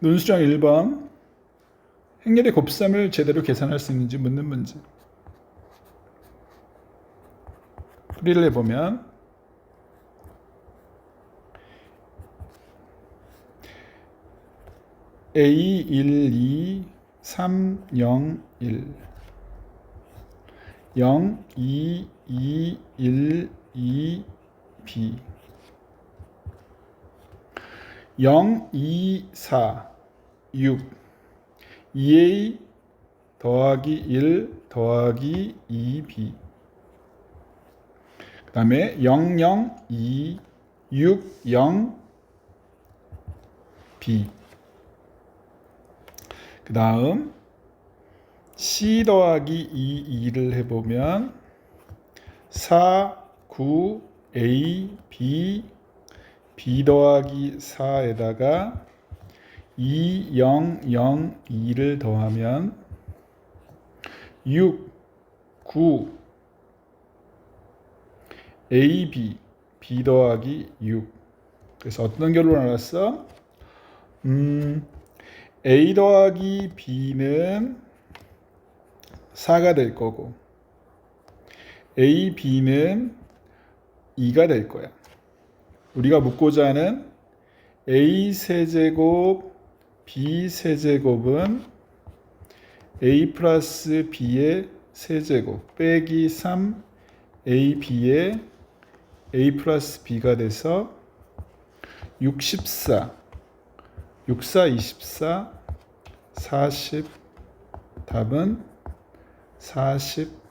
논수정 1번. 행렬의 곱셈을 제대로 계산할 수 있는지 묻는 문제. 풀이를 해보면 A 1 2 3 0 1 0 2 2 1 2 B 0 2 4 6 2A 더하기 1 더하기 2B 그 다음에 0 0 2 6 0 B 그 다음 C 더하기 2, 2를 해보면 4, 9, A, B, B 더하기 4에다가 2, 0, 0, 2를 더하면 6, 9, A, B, B 더하기 6 그래서 어떤 결론을 알았어? 음, A 더하기 B는 4가 될 거고 A, B는 2가 될 거야. 우리가 묻고자 하는 A 세제곱 B 세제곱은 A 플러스 B의 세제곱 빼기 3 A, B의 A 플러스 B가 돼서 64 64, 24, 40 답은 40